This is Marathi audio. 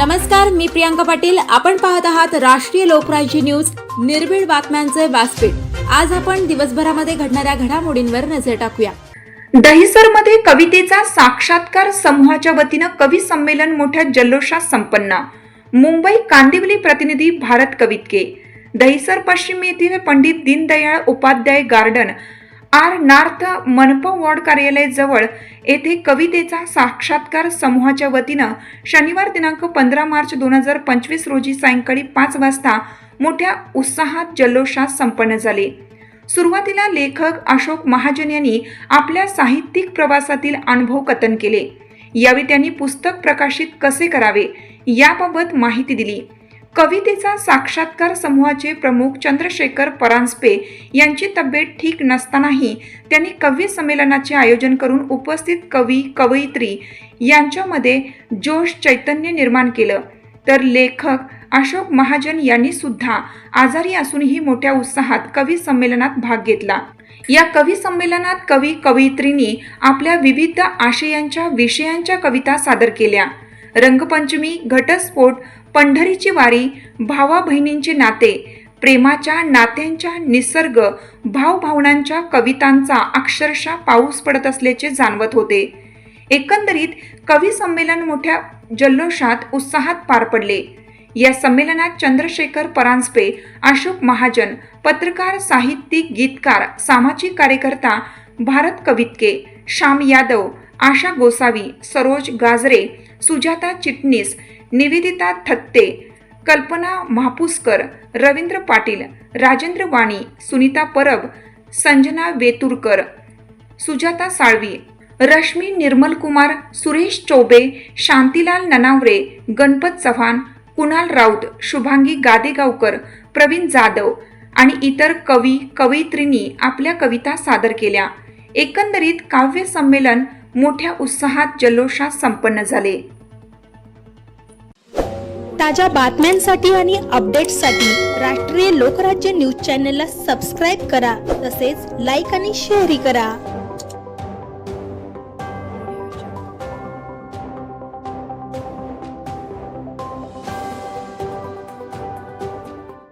नमस्कार मी प्रियांका पाटील. आपण पाहत आहात राष्ट्रीय लोकराज्य न्यूज. निर्भीड बातम्यांचे व्यासपीठ. आज आपण दिवसभरामध्ये घडणाऱ्या घडामोडींवर नजर टाकूया. दहिसरमध्ये कवितेचा साक्षात्कार समूहाच्या वतीनं कवी संमेलन मोठ्या जल्लोषात संपन्न. मुंबई कांदिवली प्रतिनिधी भारत कवितके. दहिसर पश्चिम येथील Pandit Deendayal Upadhyay garden R north मनप ward कार्यालय जवळ येथे कवितेचा साक्षात्कार समूहाच्या वतीनं शनिवार दिनांक पंधरा मार्च दोन हजार पंचवीस रोजी सायंकाळी पाच वाजता मोठ्या उत्साहात जल्लोषात संपन्न झाले. सुरुवातीला लेखक अशोक महाजन यांनी आपल्या साहित्यिक प्रवासातील अनुभव कथन केले. यावेळी त्यांनी पुस्तक प्रकाशित कसे करावे याबाबत माहिती दिली. कवितेचा साक्षात्कार समूहाचे प्रमुख चंद्रशेखर परांजपे यांची तब्येत ठीक नसतानाही त्यांनी कवी संमेलनाचे आयोजन करून उपस्थित कवी कवयित्री यांच्यामध्ये जोश चैतन्य निर्माण केलं. तर लेखक अशोक महाजन यांनी सुद्धा आजारी असूनही मोठ्या उत्साहात कवी संमेलनात भाग घेतला. या कवी संमेलनात कवी कवयित्रींनी आपल्या विविध आशयांच्या विषयांच्या कविता सादर केल्या. रंगपंचमी घटस्फोट पंढरीची वारी भावा बहिणींचे नाते प्रेमाच्या नात्यांच्या निसर्ग भावभावनांच्या कवितांचा अक्षरशः पाऊस पडत असल्याचे जाणवत होते. एकंदरीत कवी संमेलन मोठ्या जल्लोषात उत्साहात पार पडले. या संमेलनात चंद्रशेखर परांजपे अशोक महाजन पत्रकार साहित्यिक गीतकार सामाजिक कार्यकर्ता भारत कवितके श्याम यादव आशा गोसावी सरोज गाजरे सुजाता चिटणीस निवेदिता थत्ते कल्पना महापुसकर रवींद्र पाटील राजेंद्र वाणी सुनीता परब संजना वेतुरकर सुजाता साळवी रश्मी निर्मलकुमार सुरेश चौबे शांतीलाल ननावरे गणपत चव्हाण कुणाल राऊत शुभांगी गादेगावकर प्रवीण जाधव आणि इतर कवी कवयित्रींनी आपल्या कविता सादर केल्या. एकंदरीत काव्य संमेलन मोठ्या उत्साहात जल्लोषात संपन्न झाले. ताज्या बातम्यांसाठी आणि अपडेट्ससाठी राष्ट्रीय लोकराज्य न्यूज चॅनलला सबस्क्राईब करा तसेच लाईक आणि शेअरही करा.